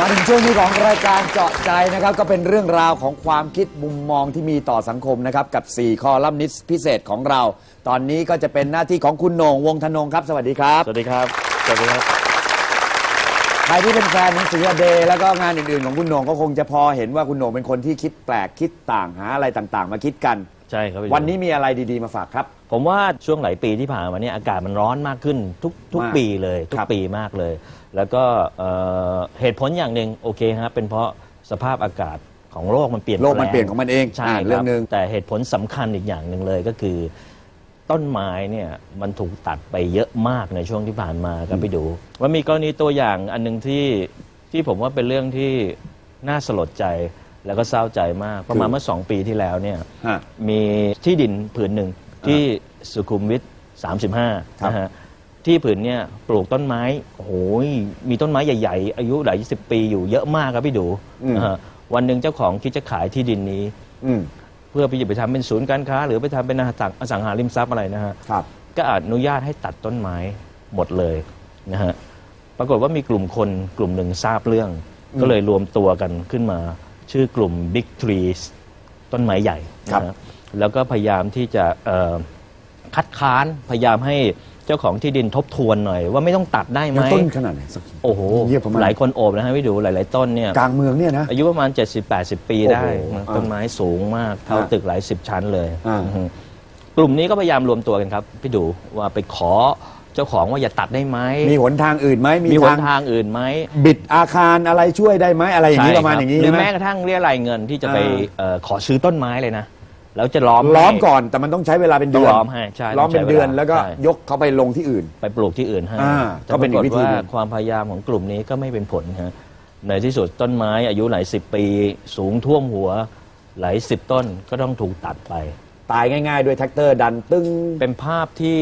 มาถึงช่วงนี้ของรายการเจาะใจนะครับ ก็เป็นเรื่องราวของความคิดมุมมองที่มีต่อสังคมนะครับ กับ 4 คอลัมนิสต์พิเศษของเรา ตอนนี้ก็จะเป็นหน้าที่ของคุณโหน่งวงธนงครับ สวัสดีครับ สวัสดีครับ สวัสดีครับ ใครที่เป็นแฟนหนังสือเดย์แล้วก็งานอื่นๆ ของคุณโหน่งก็คงจะพอเห็นว่าคุณโหน่งเป็นคนที่คิดแปลกคิดต่างหาอะไรต่างๆ มาคิดกันใช่ครับพี่วันนี้มีอะไรดีๆมาฝากครับ ผมว่าช่วงหลายปีที่ผ่านมาเนี่ยอากาศมันร้อนมากขึ้นทุกทุกมากปีเลย ทุคกรับปีมากเลย แล้วก็เอ่อเหตุผลอย่างหนึ่งโอเคฮะเป็นเพราะสภาพอากาศของโลกมันเปลี่ยนโลกมันแปลเปลี่ยนของมันเองใช่อ่าคเรื่รัอบงหนึ่ง แต่เหตุผลสำคัญอีกอย่างหนึ่งเลยก็คือ ต้นไม้เนี่ยมันถูกตัดไปเยอะมากในช่วงที่ผ่านมาครับพี่ดู ว่ามีกรณีตัวอย่างอันหนึ่งที่ที่ผมว่าเป็นเรื่องที่น่าสลดใจ แล้วก็เศร้าใจมาก ประมาณเมื่อสองปีที่แล้วเนี่ยฮะ มีที่ดินผืนหนึ่งที่สุขุมวิท35ครับนะฮะที่ผืนเนี่ยปลูกต้นไม้โอ้โหมีต้นไม้ใหญ่ๆ อายุหลายสิบปีอยู่เยอะมากครับพี่ดูนะฮะวันหนึ่งเจ้าของคิดจะขายที่ดินนี้ อืมเพื่อพี่จะไปทำเป็นศูนย์การค้า หรือไปทำเป็นอสังอสังหาริมทรัพย์อะไรนะฮะ ครับ ก็อนุญาตให้ตัดต้นไม้หมดเลยนะฮะ ปรากฏว่ามีกลุ่มคนกลุ่มหนึ่งทราบเรื่อง ก็เลยรวมตัวกันขึ้นมา ชื่อกลุ่ม Big Trees ต้นไม้ใหญ่ครับนะฮะแล้วก็พยายามที่จะเอ่อคัดค้านพยายามให้เจ้าของที่ดินทบทวนหน่อย ว่าไม่ต้องตัดได้ไหมต้นขนาดไหนสัก โอ้โห เยี่ยมประมาณหลายคนโอบนะฮะพี่ดูหลาย ๆ ต้นเนี่ย กลางเมืองเนี่ยนะ อายุประมาณ 70-80 ปีได้โอ้โหนะอ่าต้นไม้สูงมาก เท่าอ่าตึกหลายสิบชั้นเลยอ่า อือฮึกลุ่มนี้ก็พยายามรวมตัวกันครับ พี่ดูว่าไปขอ เจ้าของว่าอย่าตัดได้ไหมมีหนทางอื่นไหมมีหนทางอื่นไหมบิดอาคารอะไรช่วยได้ไหมอะไรอย่างนี้ใช่ประมาณคบอย่างนี้หรือใช่ไหมแม้กระทั่งเรียรายเงินที่จะไปอ่าเอ่อขอซื้อต้นไม้เลยนะแล้วจะล้อมล้อมให้ก่อนแต่มันต้องใช้เวลาเป็นต้อเดืงอนล้อมให้ใช่ล้อมเป็นต้งใช้เดือนาแล้วก็ใช่ยกเขาไปลงที่อื่น ไปปลูกที่อื่นให้อ่าแต่ก็เป็นอีกปรากฏวิธีหนึ่งว่าความพยายามของกลุ่มนี้ก็ไม่เป็นผลฮะในที่สุดต้นไม้อายุหลายสิบปี สูงท่วมหัวหลายสิบต้นก็ต้องถูกตัดไป ตายง่าย ๆ ด้วยแท็กเตอร์ดันตึ้งเป็นภาพที่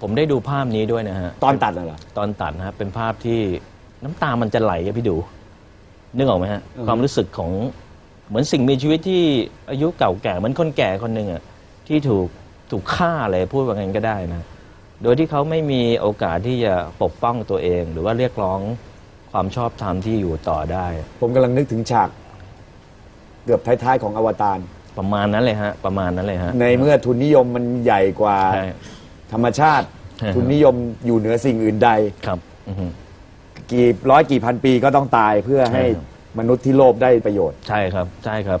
ผมได้ดูภาพนี้ด้วยนะฮะ ตอนตัดน่ะเหรอ ตอนตัดนะครับเป็นภาพที่น้ำตามันจะไหลอะพี่ดู นึกออกไหมฮะ อือฮึ ความรู้สึกของเหมือนสิ่งมีชีวิตที่อายุเก่าแก่เหมือนคนแก่คนหนึ่งอะที่ถูกถูกฆ่าเลยพูดว่างั้นก็ได้นะ โดยที่เขาไม่มีโอกาสที่จะปกป้องตัวเอง หรือว่าเรียกร้องความชอบธรรมที่อยู่ต่อได้ ผมกำลังนึกถึงฉาก เกือบท้ายๆของอวตาร ประมาณนั้นเลยฮะ ประมาณนั้นเลยฮะ ในเมื่อทุนนิยมมันใหญ่กว่า ใช่ ธรรมชาติ ใช่ครับ ทุนนิยมอยู่เหนือสิ่งอื่นใด ครับอือฮึ กี่ร้อยกี่พันปีก็ต้องตายเพื่อให้ใช่ครับ มนุษย์ที่โลภได้ประโยชน์ ใช่ครับ ใช่ครับ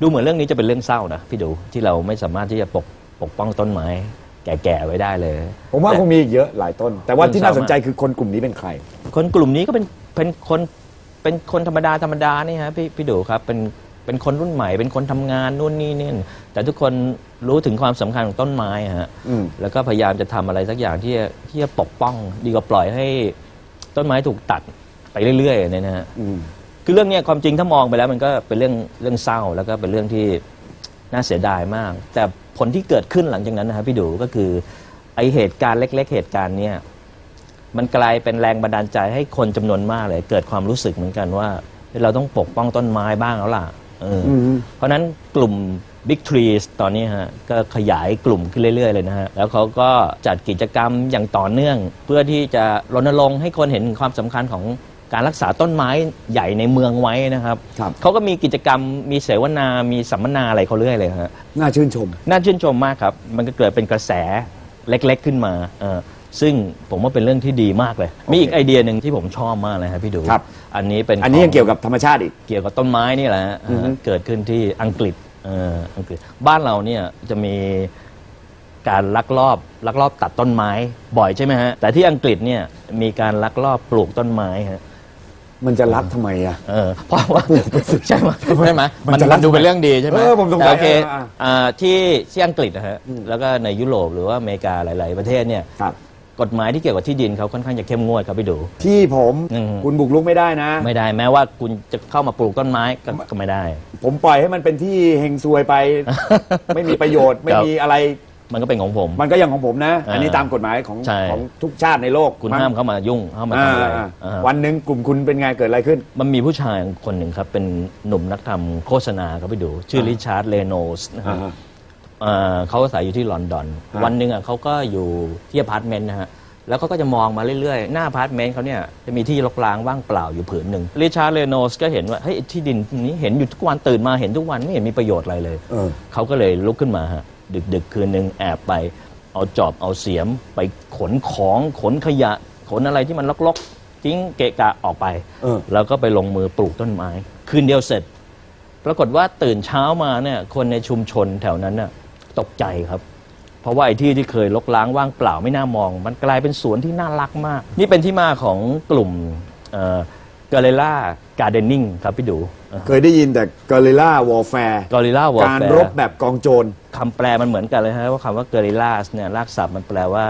ดูเหมือนเรื่องนี้จะเป็นเรื่องเศร้านะพี่ดูที่เราไม่สามารถที่จะปกปกป้องต้นไม้ แก่ๆไว้ได้เลย ผมว่าแต่คงมีอีกเยอะหลายต้น แต่ว่าเรื่องที่น่าเศร้าสนใจคือคนกลุ่มนี้เป็นใคร คนกลุ่มนี้ก็เป็นเป็นคนเป็นคนธรรมดาธรรมดานี่ฮะพี่พี่ดูครับเป็น เป็นคนรุ่นใหม่ เป็นคนทำงานนู่นนี่นี่แต่ทุกคนรู้ถึงความสำคัญของต้นไม้อะฮะอืม แล้วก็พยายามจะทำอะไรสักอย่างที่จะที่จะปกป้อง ดีกว่าปล่อยให้ต้นไม้ถูกตัดไปเรื่อยๆเนี่ยนะฮะ อืม คือเรื่องเนี้ยความจริงถ้ามองไปแล้วมันก็เป็นเรื่องเรื่องเศร้าแล้วก็เป็นเรื่องที่น่าเสียดายมาก แต่ผลที่เกิดขึ้นหลังจากนั้นนะครับพี่ดูก็คือไอเหตุการณ์เล็ก ๆ เหตุการณ์เนี้ยมันกลายเป็นแรงบันดาลใจให้คนจำนวนมากเลย เกิดความรู้สึกเหมือนกันว่าเฮ้ยเราต้องปกป้องต้นไม้บ้างแล้วล่ะ เออออืมเพราะฉะนั้นกลุ่ม Big Trees ตอนนี้ฮะก็ขยายกลุ่มขึ้นเรื่อย ๆ เลยนะฮะ แล้วเขาก็จัดกิจกรรมอย่างต่อเนื่อง เพื่อที่จะรณรงค์ให้คนเห็นความสำคัญของการรักษาต้นไม้ใหญ่ในเมืองไว้นะครับ ครับ เขาก็มีกิจกรรมมีเสวนา มีสัมมนาอะไรเขาเรื่อยเลยฮะ น่าชื่นชม น่าชื่นชมมากครับ มันก็เกิดเป็นกระแสเล็กๆขึ้นมาเออ ซึ่งผมว่าเป็นเรื่องที่ดีมากเลย มีอีกไอเดียหนึ่งที่ผมชอบมากเลยครับพี่ดูครับ อันนี้เป็นอันนี้ขยังเกี่ยวกับธรรมชาติอีก เกี่ยวกับต้นไม้นี่แหละฮะอือฮึ เกิดขึ้นที่อังกฤษเอ่ออังกฤษ บ้านเราเนี่ยจะมีการลักลอบลักลอบตัดต้นไม้บ่อยใช่ไหมฮะแต่ที่อังกฤษเนี่ยมีการลักลอบปลูกต้นไม้ฮะ มันจะรักทำไมอะ เออเพราะว่า ใช่ไหมใช่ไหมมัมันนจะมันดูเป็นเรื่องดีใช่ไหมเออผมสงสัยแต่โอเคเอออะอ่าที่ที่อังกฤษนะฮะแล้วก็ในยุโรปหรือว่าอเมริกาหลาย ๆ ประเทศเนี่ย ครับ กฎหมายที่เกี่ยวกับที่ดินเขาค่อนข้างจะเข้มงวดครับพี่ดู ที่ผมอืม คุณบุกรุกไม่ได้นะ ไม่ได้แม้ว่าคุณจะเข้ามาปลูกต้นไม้ก็ก็ไม่ได้ ผมปล่อยให้มันเป็นที่เฮงซวยไป ไม่มีประโยชน์ไม่มีอะไรมันก็เป็นของผม มันก็ยังของผมนะอ่าอันนี้ตามกฎหมายของใช่ ของทุกชาติในโลกคุณมั้งห้ามเข้ามายุ่งเข้ามาอ่าทำอะไรอ่าอ่า วันหนึ่งกลุ่มคุณเป็นไงเกิดอะไรขึ้น มันมีผู้ชายคนหนึ่งครับ เป็นหนุ่มนักทำโฆษณาเขาไปดู ชื่ออ่าริชาร์ดเลโนสนะฮะอ่าฮะ เอ่อเขาอาศัยอยู่ที่ลอนดอนฮะวันหนึ่งอะเขาก็อยู่ที่อพาร์ตเมนต์นะฮะแล้วเขาก็จะมองมาเรื่อยๆ หน้าพาร์ทเมนต์เขาเนี่ยจะมีที่รกร้างว่างเปล่าอยู่ผืนหนึ่งริชาร์ดเรโนสก็เห็นว่าเฮ้ยที่ดินนี้เห็นอยู่ทุกวันตื่นมาเห็นทุกวันไม่เห็นมีประโยชน์อะไรเลย เออ เขาก็เลยลุกขึ้นมาฮะดึกดึกๆคืนหนึ่งแอบไป เอาจอบเอาเสียม ไปขนของขนขยะ ขนอะไรที่มันลกๆทิ้งเกะกะออกไป เออ แล้วก็ไปลงมือปลูกต้นไม้ คืนเดียวเสร็จ ปรากฏว่าตื่นเช้ามาเนี่ยคนในชุมชนแถวนั้นน่ะ ตกใจครับ เพราะว่าไอ้ที่ที่เคยลกล้างว่างเปล่าไม่น่ามอง มันกลายเป็นสวนที่น่ารักมาก นี่เป็นที่มาของกลุ่มเกเรล่าการ์เดนิงครับพี่ดู เคยได้ยินแต่กอริลลาวอลแฟร์กอริล่าวอลการแฟรบแบบกองโจรคำแปลมันเหมือนกันเลยฮะว่าคำว่าเกเรล่าเนี่ยรากศัพท์มันแปลว่า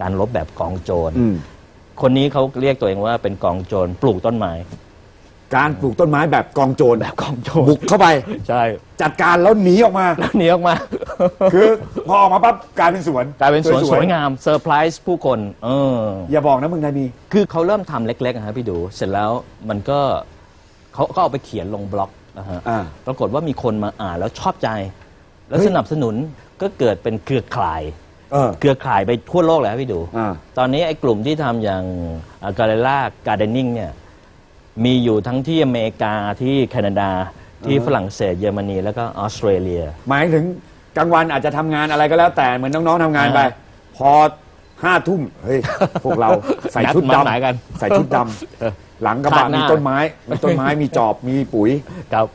การรบแบบกองโจรอืมคนนี้เขาเรียกตัวเองว่าเป็นกองโจรปลูกต้นไม้การปลูกต้นไม้แบบกองโจรแบบกองโจรบุกเข้าไปใช่จัดการแล้วหนีออกมาแล้วหนีออกมา คือพอออกมาปั๊บกลายเป็นสวนกลายเป็นสวนสวยๆงามเซอร์ไพรส์ผู้คนเอออย่าบอกนะมึงนายมี คือเขาเริ่มทำเล็กๆนะฮะพี่ดู เสร็จแล้วมันก็เขาก็เอาไปเขียนลงบล็อกนะฮะอ่า ปรากฏว่ามีคนมาอ่านแล้วชอบใจ แล้วเฮ้ยสนับสนุนก็เกิดเป็นเครือข่าย เออ เครือข่ายไปทั่วโลกเลยครับพี่ดู อ่า ตอนนี้ไอ้กลุ่มที่ทำอย่างกาเลล่าการ์เดนิงเนี่ยมีอยู่ทั้งที่อเมริกาที่แคนาดาที่ฝรั่งเศสเยอรมนีแล้วก็ออสเตรเลีย หมายถึง กลางวันอาจจะทำงานอะไรก็แล้วแต่เหมือนน้องๆทำงานไปอ่าพอห้าทุ่มเฮ้ยพวกเราใส่ชุดนัดมาไหนดำกันใส่ชุดดำหลังกระบะคาดหน้ามีต้นไม้มีต้นไม้มีจอบมีปุ๋ยครับ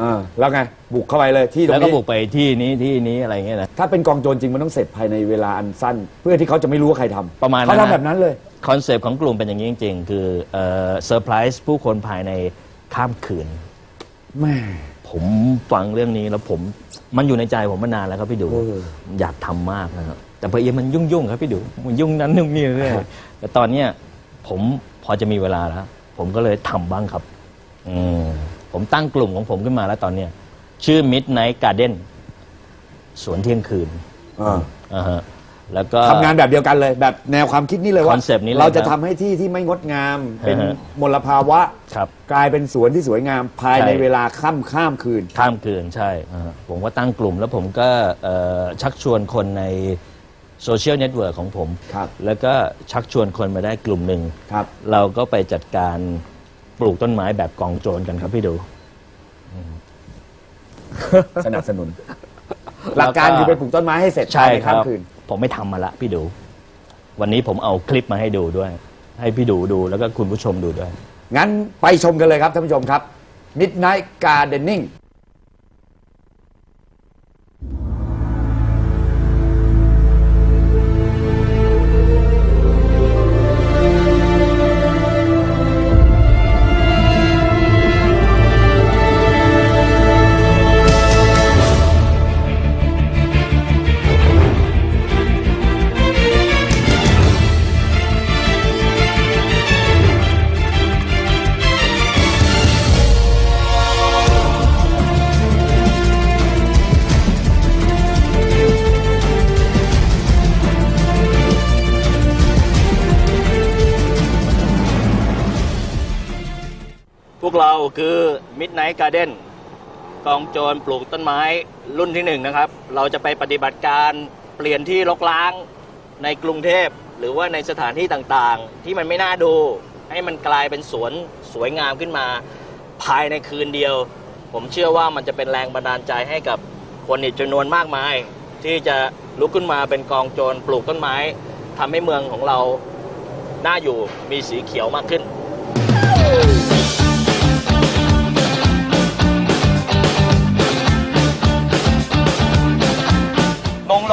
อ่าแล้วไงบุกเข้าไปเลยที่ตรแล้วงก็นี้ บุกไปที่นี้ที่นี้อะไรเงี้ยนะ ถ้าเป็นกองโจรจริงมันต้องเสร็จภายในเวลาอันสั้น เพื่อที่เขาจะไม่รู้ว่าใครทำประมาณนั้น เขานะทำแบบนั้นเลย คอนเซปต์ของกลุ่มเป็นอย่างนี้จริง ๆ คือเซอร์ไพรส์ผู้คนภายในข้ามคืน แม่ ผมฟังเรื่องนี้แล้วผมมันอยู่ในใจผมมานานแล้วครับพี่ดูเอออยากทำมากนะครับแต่พอเอียมันยุ่งๆครับพี่ดูมันยุ่งนั้นยุ่งนี่เรื่อยๆแต่ตอนเนี้ยผมพอจะมีเวลาแล้วผมก็เลยทำบ้างครับ อืมผมตั้งกลุ่มของผมขึ้นมาแล้วตอนเนี้ยชื่อ Midnight Garden สวนเที่ยงคืนอ่าอ่าฮะ แล้วก็ ทำงานแบบเดียวกันเลย แบบแนวความคิดนี้เลยว่าคอนเซปต์นี้เลยเราจะครับทำให้ที่ที่ไม่งดงาม เป็นอ่าฮะ มลภาวะ ครับ กลายเป็นสวนที่สวยงามภายในใช่ เวลาค่ำข้ามคืน ข้ามคืนใช่อ่าฮะผมก็ตั้งกลุ่มแล้วผมก็เอ่อชักชวนคนในโซเชียลเน็ตเวิร์กของผม ครับ แล้วก็ชักชวนคนมาได้กลุ่มหนึ่ง ครับ เราก็ไปจัดการปลูกต้นไม้แบบกองโจรกันครับพี่ดู สนับสนุน หลักการคือไปปลูกต้นไม้ให้เสร็จใช่ภายในครับ ค่ำคืน ผมไม่ทำมาละพี่ดู วันนี้ผมเอาคลิปมาให้ดูด้วย ให้พี่ดูดูแล้วก็คุณผู้ชมดูด้วย งั้นไปชมกันเลยครับท่านผู้ชมครับ Midnight Gardening Midnight Garden กองโจรปลูกต้นไม้รุ่นที่หนึ่งนะครับ เราจะไปปฏิบัติการเปลี่ยนที่รกร้างในกรุงเทพ หรือว่าในสถานที่ต่างๆ ที่มันไม่น่าดู ให้มันกลายเป็นสวนสวยงามขึ้นมา ภายในคืนเดียว ผมเชื่อว่ามันจะเป็นแรงบันดาลใจให้กับคนอีกจำนวนมากมาย ที่จะลุกขึ้นมาเป็นกองโจรปลูกต้นไม้ทำให้เมืองของเราน่าอยู่มีสีเขียวมากขึ้น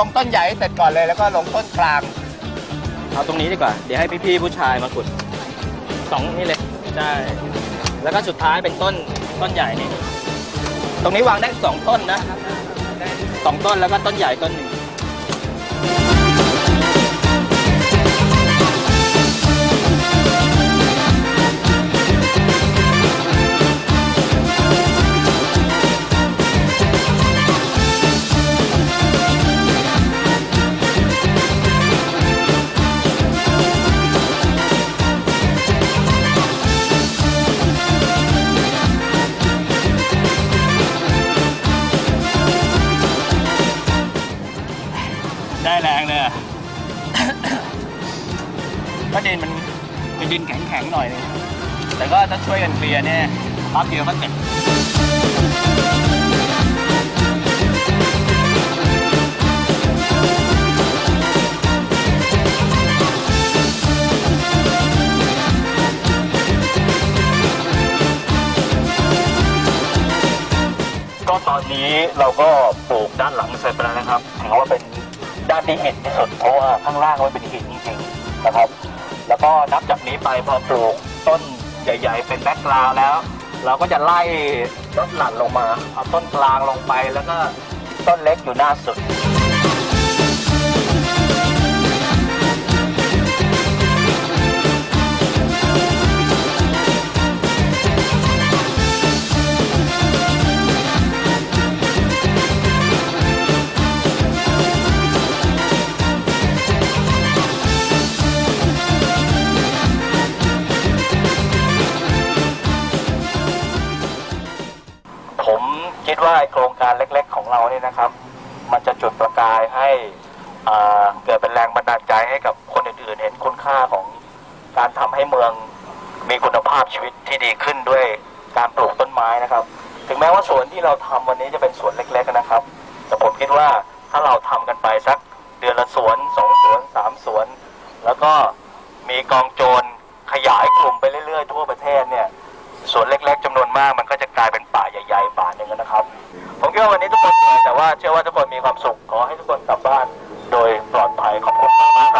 งลงต้นใหญ่เสร็จก่อนเลยแล้วก็ลงต้นกลาง เอาตรงนี้ดีกว่า เดี๋ยวให้พี่ๆผู้ชายมาขุดสองนี่เลยใช่แล้วก็สุดท้ายเป็นต้นต้นใหญ่นี่ ตรงนี้วางได้สองต้นนะสองต้นแล้วก็ต้นใหญ่ต้นหนึ่ง แต่ก็ถ้าช่วยกันเคลียร์เนี่ยแป๊บเดียวก็เสร็จก็ตอนนี้เราก็ปลูกด้านหลังเสร็จไปแล้วนะครับถือว่าเป็นด้านที่เห็นที่สุดเพราะว่าข้างล่างมันเป็นหินจริงๆนะครับ แล้วก็นับจากนี้ไปพอปลูกต้น ใหญ่ ๆ เป็นแบ็กกราวด์แล้ว เราก็จะไล่ต้นหลั่นลงมา เอาต้นกลางลงไปแล้วก็ต้นเล็กอยู่หน้าสุด โครงการเล็ก ๆ ของเราเนี่ยนะครับ มันจะจุดประกายให้เกิดเป็นแรงบันดาลใจให้กับคนอื่นๆ เห็นคุณค่าของการทำให้เมืองมีคุณภาพชีวิตที่ดีขึ้นด้วยการปลูกต้นไม้นะครับ ถึงแม้ว่าสวนที่เราทำวันนี้จะเป็นสวนเล็ก ๆ นะครับ แต่ผมคิดว่าถ้าเราทำกันไปสักเดือนละสวนสองสวนสามสวน แล้วก็มีกองโจรขยายกลุ่มไปเรื่อยๆ ทั่วประเทศเนี่ยสวนเล็ก ๆจำนวนมากมันก็จะกลายเป็นป่าใหญ่ ๆ ป่าหนึ่งนะครับ ผมคิดว่าวันนี้ทุกคนเหนื่อยแต่ว่าเชื่อว่าทุกคนมีความสุขขอให้ทุกคนกลับบ้านโดยปลอดภัยขอบคุณมาก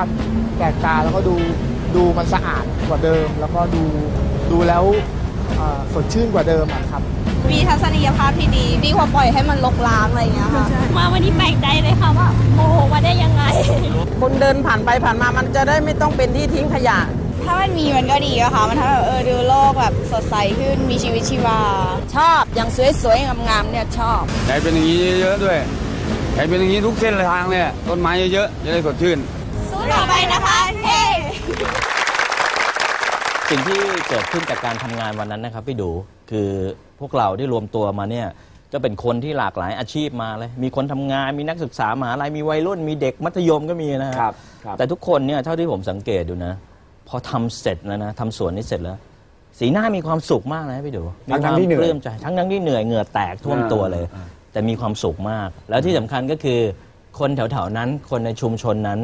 ลกตาครับ แปลกตาแล้วก็ดูดูมันสะอาดกว่าเดิม แล้วก็ดูดูแล้วเอ่อสดชื่นกว่าเดิมอะครับ มีทัศนียภาพที่ดีดีกว่าปล่อยให้มันลกล้างอะไรอย่างเงี้ยค่ะ มาวันนี้แปลกใจเลยค่ะว่าโมโหมาได้ยังไง คนเดินผ่านไปผ่านมามันจะได้ไม่ต้องเป็นที่ทิ้งขยะ ถ้ามันมีมันก็ดีอะค่ะ มันทำให้แบบเออดูโลกแบบสดใสขึ้นมีชีวิตชีวา ชอบอย่างสวยๆงามๆเนี่ยชอบใช้เป็นอย่างนี้เยอะๆด้วยใช้เป็นอย่างนี้ทุกเส้นทางเลยอะต้นไม้เยอะๆจะได้สดชื่นสู้ ต่อไปนะคะเฮ้สิ่งที่เกิดขึ้นจากการทำงานวันนั้นนะครับพี่ดูคือพวกเราที่รวมตัวมาเนี่ยจะเป็นคนที่หลากหลายอาชีพมาเลย มีคนทำงานมีนักศึกษามหาลัยมีวัยรุ่น มีเด็กมัธยมก็มีนะฮะครับครับ แต่ทุกคนเนี่ยเท่าที่ผมสังเกตดูนะ พอทำเสร็จแล้วนะทำสวนนี้เสร็จแล้ว สีหน้ามีความสุขมากนะพี่ดูมีทั้งๆความที่เหนื่อยปลื้มใจทั้งทั้งๆที่เหนื่อยเหงื่อแตกท่วมตัวเลยอ่าแต่มีความสุขมาก แล้วที่สำคัญก็คือคนแถวๆนั้น คนในชุมชนนั้น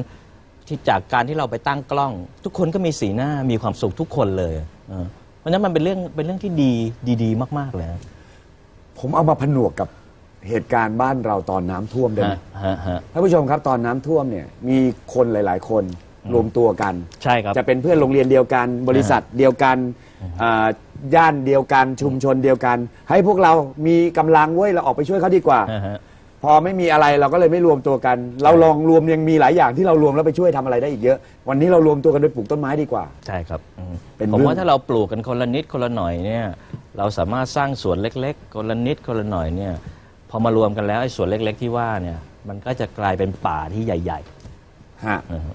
ที่จากการที่เราไปตั้งกล้อง ทุกคนก็มีสีหน้ามีความสุขทุกคนเลยเออเพราะฉะนั้นมันเป็นเรื่องเป็นเรื่องที่ดีดีๆ มาก ๆเลยนะผมเอามาผนวกกับเหตุการณ์บ้านเราตอนน้ำท่วมได้ไหมฮะฮะฮะท่านผู้ชมครับตอนน้ำท่วมเนี่ยมีคนหลาย ๆ คนรวมตัวกัน ใช่ครับ จะเป็นเพื่อนโรงเรียนเดียวกันบริษัทเดียวกันอ่าย่านเดียวกันชุมชนเดียวกัน ให้พวกเรามีกำลังเว้ยเราออกไปช่วยเขาดีกว่าฮะฮะ พอไม่มีอะไรเราก็เลยไม่รวมตัวกัน เราลองรวมยังมีหลายอย่างที่เรารวมแล้วไปช่วยทำอะไรได้อีกเยอะ วันนี้เรารวมตัวกันโดยปลูกต้นไม้ดีกว่า ใช่ครับอืมเป็นผมเรื่องว่าถ้าเราปลูกกันคนละนิดคนละหน่อยเนี่ยเราสามารถสร้างสวนเล็ก ๆ คนละนิดคนละหน่อยเนี่ยพอมารวมกันแล้วไอ้สวนเล็ก ๆ ที่ว่าเนี่ยมันก็จะกลายเป็นป่าที่ใหญ่ ฮะๆอือฮึ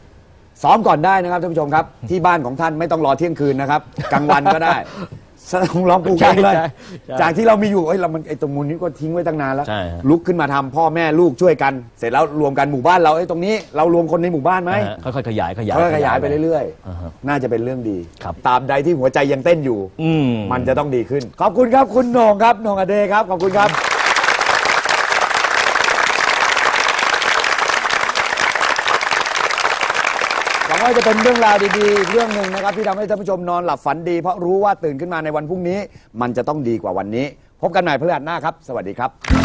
ซ้อมก่อนได้นะครับท่านผู้ชมครับ ที่บ้านของท่านไม่ต้องรอเที่ยงคืนนะครับกลางวันก็ได้ สลองปลูกเองเลย ใช่ใช่จากที่เรามีอยู่เอ้ยเรามันไอ้ตรงมูลนี้ก็ทิ้งไว้ตั้งนานแล้ว ใช่ฮะ ลุกขึ้นมาทำพ่อแม่ลูกช่วยกัน เสร็จแล้วรวมกันหมู่บ้านเราไอ้ยตรงนี้เรารวมคนในหมู่บ้านไหมนะฮะค่อยๆขยายขยายก็ขยายไปเรื่อยอ่าฮะๆ น่าจะเป็นเรื่องดีครับตราบใดที่หัวใจยังเต้นอยู่ อืม มันจะต้องดีขึ้น ขอบคุณครับคุณโหนงครับโหนงอเดครับ ขอบคุณครับ งว่าจะเป็นเรื่องราวดีๆอีกเรื่องหนึ่งนะครับที่ทำให้ท่านผู้ชมนอนหลับฝันดี เพราะรู้ว่าตื่นขึ้นมาในวันพรุ่งนี้ มันจะต้องดีกว่าวันนี้ พบกันใหม่พฤหัสหน้าครับ สวัสดีครับ